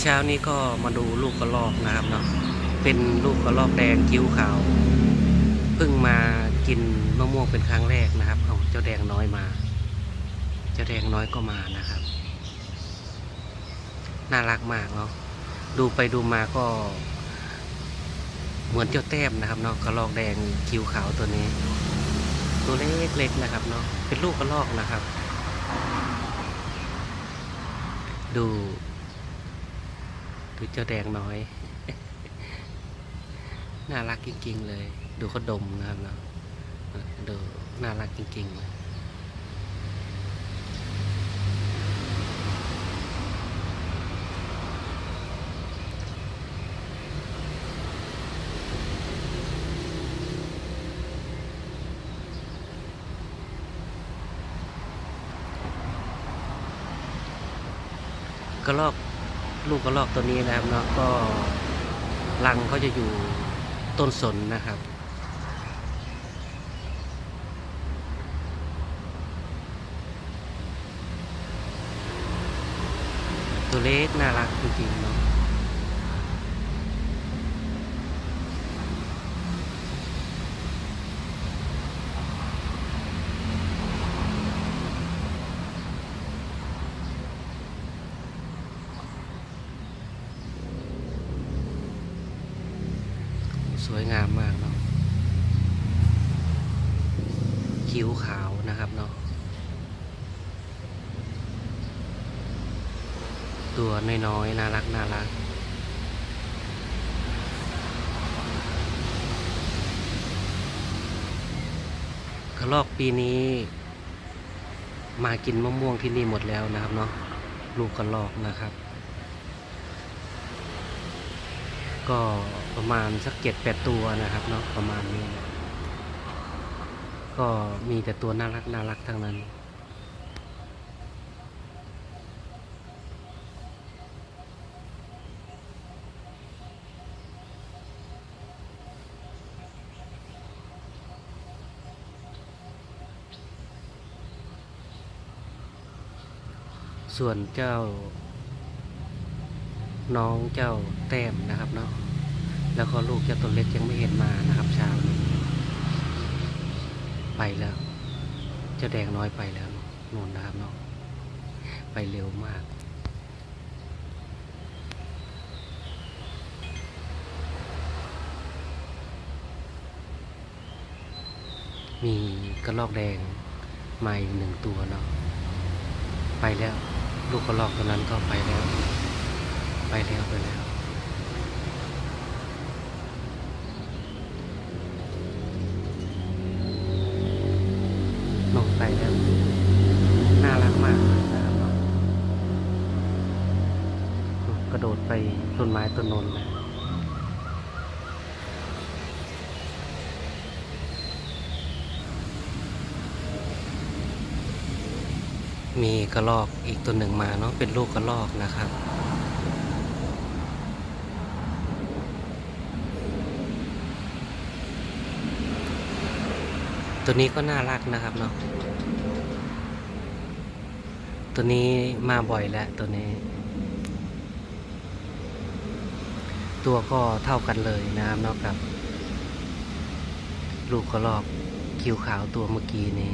เช้านี้ก็มาดูลูกกระรอกนะครับเนาะเป็นลูกกระรอกแดงคิ้วขาวเพิ่งมากินมะม่วงเป็นครั้งแรกนะครับเอาเจ้าแดงน้อยมา เจ้าแดงน้อยก็มานะครับ น่ารักมากเนาะดูไปดูมาก็ เหมือนเจ้าแต้มนะครับเนาะกระรอกแดงคิ้วขาวตัวนี้ ตัวเล็กๆนะครับเนาะเป็นลูกกระรอกนะครับ ดู ดูเจ้าแดงน้อย น่ารักจริงๆเลย ดูเขาดมนะครับเนาะดูน่ารักจริงๆเลยกระรอก ลูกกระรอกตัวนี้นะครับเนาะก็รังเขาจะอยู่ต้นสนนะครับ ตัวเล็กน่ารักจริงๆเนาะ สวยงามมากเนาะคิ้วขาวนะครับเนาะตัวน้อยๆน่ารักน่ารักกระรอกปีนี้ มากินมะม่วงที่นี่หมดแล้วนะครับเนาะลูกกระรอกนะครับ ก็ประมาณสักเจ็ดแปดตัวนะครับเนาะประมาณนี้นะก็มีแต่ตัวน่ารักน่ารักทั้งนั้น ส่วนเจ้าน้องเจ้าแต้มนะครับเนาะ แล้วก็ลูกเจ้าตัวเล็กยังไม่เห็นมานะครับเช้านี้ไปแล้วเจ้าแดงน้อยไปแล้วนู่นนะครับเนาะไปเร็วมากมีกระรอกแดงมาอีกหนึ่งตัวเนาะไปแล้ว ลูกกระรอกตัวนั้นก็ไปแล้ว ไปแล้วไปแล้ว กระโดดไปต้นไม้ต้นนนเลยมีกระรอกอีกตัวหนึ่งมาเนาะเป็นลูกกระรอกนะครับตัวนี้ก็น่ารักนะครับเนาะ ตัวนี้มาบ่อยแล้วตัวนี้ ตัวก็เท่ากันเลยนะครับนอกกับลูกกระรอกคิวขาวตัวเมื่อกี้นี้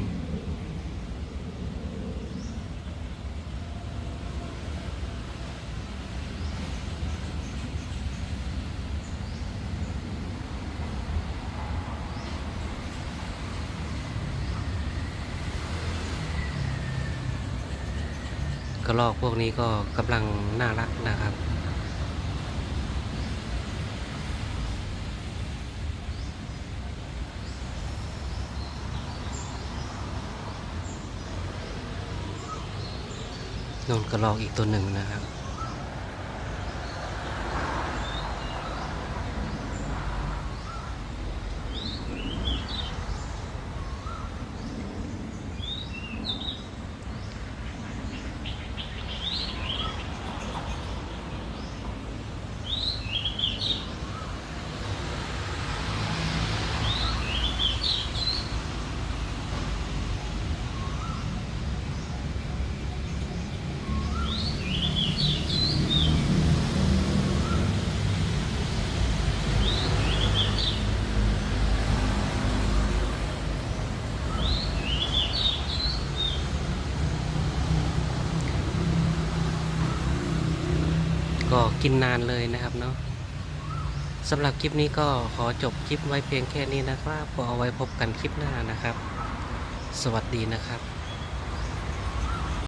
กระรอกพวกนี้ก็กำลังน่ารักนะครับ นนกระรอกอีกตัวหนึ่งนะครับ น ก็กินนานเลยนะครับเนาะสำหรับคลิปนี้ก็ขอจบคลิปไว้เพียงแค่นี้นะครับ ก็เอาไว้พบกันคลิปหน้านะครับ สวัสดีนะครับ